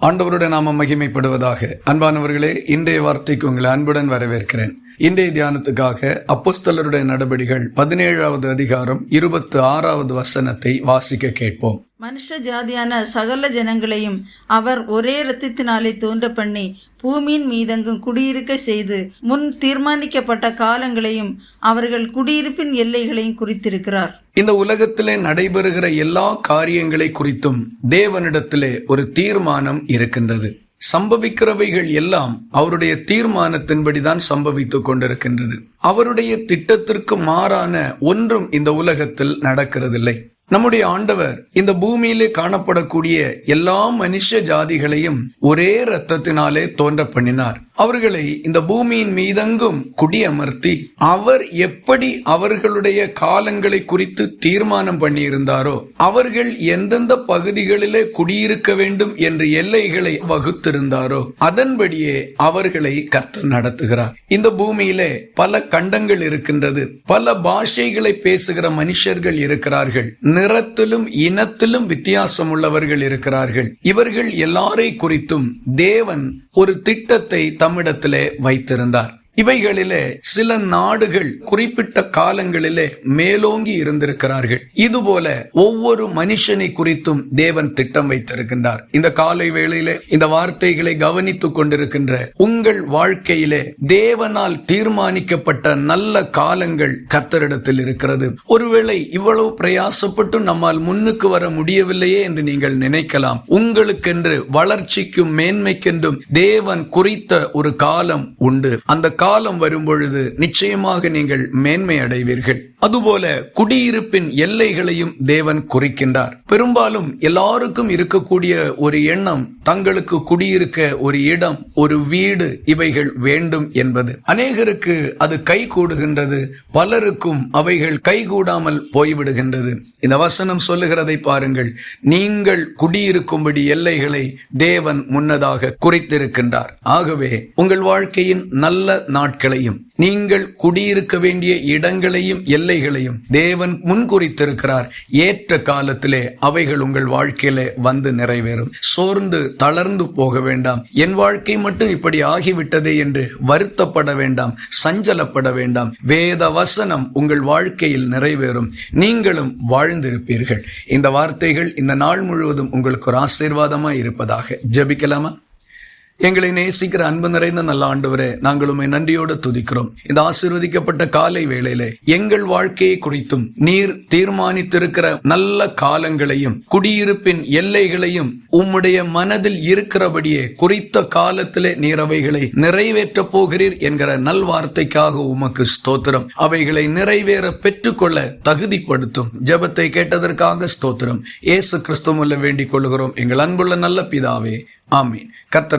ஆண்டவருடைய நாம மகிமைப்படுவதாக. அன்பானவர்களே இன்றைய வார்த்தைக்கு உங்களை அன்புடன் வரவேற்கிறேன். இன்றைய தியானத்துக்காக அப்போஸ்தலருடைய நடபடிகள் பதினேழாவது அதிகாரம் இருபத்தி ஆறாவது வசனத்தை வாசிக்க கேட்போம். மனுஷ ஜாதியான சகல ஜனங்களையும் அவர் ஒரே இரத்தத்தினாலே தோன்ற பண்ணி பூமியின் மீதெங்கும் குடியிருக்க செய்து முன் தீர்மானிக்கப்பட்ட காலங்களையும் அவர்கள் குடியிருப்பின் எல்லைகளையும் குறித்திருக்கிறார். இந்த உலகத்திலே நடைபெறுகிற எல்லா காரியங்களை குறித்தும் தேவனிடத்திலே ஒரு தீர்மானம் இருக்கின்றது. சம்பவிக்கிறவைகள் எல்லாம் அவருடைய தீர்மானத்தின்படிதான் சம்பவித்துக் கொண்டிருக்கின்றது. அவருடைய திட்டத்திற்கு மாறான ஒன்றும் இந்த உலகத்தில் நடக்கிறதில்லை. நம்முடைய ஆண்டவர் இந்த பூமியிலே காணப்படக்கூடிய எல்லா மனுஷ ஜாதிகளையும் ஒரே ரத்தத்தினாலே தோன்ற பண்ணினார் அவர்களை இந்த பூமியின் மீதெங்கும் குடியமர்த்தி அவர் எப்படி அவர்களுடைய காலங்களை குறித்து தீர்மானம் பண்ணியிருந்தாரோ அவர்கள் எந்தெந்த பகுதிகளிலே குடியிருக்க வேண்டும் என்று எல்லைகளை வகுத்திருந்தாரோ அதன்படியே அவர்களை கர்த்தர் நடத்துகிறார். இந்த பூமியிலே பல கண்டங்கள் இருக்கின்றது. பல பாஷைகளை பேசுகிற மனுஷர்கள் இருக்கிறார்கள். நிறத்திலும் இனத்திலும் வித்தியாசம் உள்ளவர்கள் இருக்கிறார்கள். இவர்கள் எல்லாரை குறித்தும் தேவன் ஒரு திட்டத்தை தம்மிடத்திலே வைத்திருந்தார். இவைகளிலே சில நாடுகள் குறிப்பிட்ட காலங்களிலே மேலோங்கி இருந்திருக்கிறார்கள். இதுபோல ஒவ்வொரு மனுஷனை குறித்தும் தேவன் திட்டம் வைத்திருக்கின்றார். இந்த காலை வேளையிலே இந்த வார்த்தைகளை கவனித்துக் கொண்டிருக்கின்ற உங்கள் வாழ்க்கையிலே தேவனால் தீர்மானிக்கப்பட்ட நல்ல காலங்கள் கர்த்தரிடத்தில் இருக்கிறது. ஒருவேளை இவ்வளவு பிரயாசப்பட்டு நம்மால் முன்னுக்கு வர முடியவில்லையே என்று நீங்கள் நினைக்கலாம். உங்களுக்கென்று வளர்ச்சிக்கும் மேன்மைக்கென்றும் தேவன் குறித்த ஒரு காலம் உண்டு. அந்த கால காலம் வரும்பொழுது நிச்சயமாக நீங்கள் மேன்மை அடைவீர்கள் அதுபோல குடியிருப்பின் எல்லைகளையும் தேவன் குறிக்கின்றார். பெரும்பாலும் எல்லாருக்கும் இருக்கக்கூடிய ஒரு எண்ணம் தங்களுக்கு குடியிருக்க ஒரு இடம் ஒரு வீடு இவைகள் வேண்டும் என்பது. அநேகருக்கு அது கை கூடுகின்றது பலருக்கும் அவைகள் கைகூடாமல் போய்விடுகின்றது. இந்த வசனம் சொல்லுகிறதை பாருங்கள். நீங்கள் குடியிருக்கும்படி எல்லைகளை தேவன் முன்னதாக குறித்திருக்கின்றார். ஆகவே உங்கள் வாழ்க்கையின் நல்ல நாட்களையும் நீங்கள் குடியிருக்க வேண்டிய இடங்களையும் எல்லைகளையும் தேவன் முன்குறித்திருக்கிறார். ஏற்ற காலத்திலே அவைகள் உங்கள் வாழ்க்கையிலே வந்து நிறைவேறும். சோர்ந்து தளர்ந்து போக வேண்டாம். என் வாழ்க்கை மட்டும் இப்படி ஆகிவிட்டதே என்று வருத்தப்பட வேண்டாம். சஞ்சலப்பட வேண்டாம். வேத வசனம் உங்கள் வாழ்க்கையில் நிறைவேறும். நீங்களும் வாழ்ந்திருப்பீர்கள். இந்த வார்த்தைகள் இந்த நாள் முழுவதும் உங்களுக்கு ஒரு ஆசீர்வாதமா இருப்பதாக. ஜெபிக்கலாமா? எங்களை நேசிக்கிற அன்பு நிறைந்த நல்ல ஆண்டவரே நாங்கள் உண்மை நன்றியோடு துதிக்கிறோம். இந்த ஆசீர்வதிக்கப்பட்ட காலை வேளையிலே எங்கள் வாழ்க்கையை குறித்தும் நீர் தீர்மானித்திருக்கிற நல்ல காலங்களையும் குடியிருப்பின் எல்லைகளையும் உம்முடைய மனதில் இருக்கிறபடியே குறித்த காலத்திலே நீர் அவைகளை நிறைவேற்றப் போகிறீர் என்கிற நல்வார்த்தைக்காக உமக்கு ஸ்தோத்திரம். அவைகளை நிறைவேற பெற்றுக்கொள்ள தகுதிப்படுத்தும். ஜெபத்தை கேட்டதற்காக ஸ்தோத்திரம். இயேசு கிறிஸ்துவல்ல வேண்டிக் கொள்கிறோம் எங்கள் அன்புள்ள நல்ல பிதாவே ஆமீன். கர்த்தர்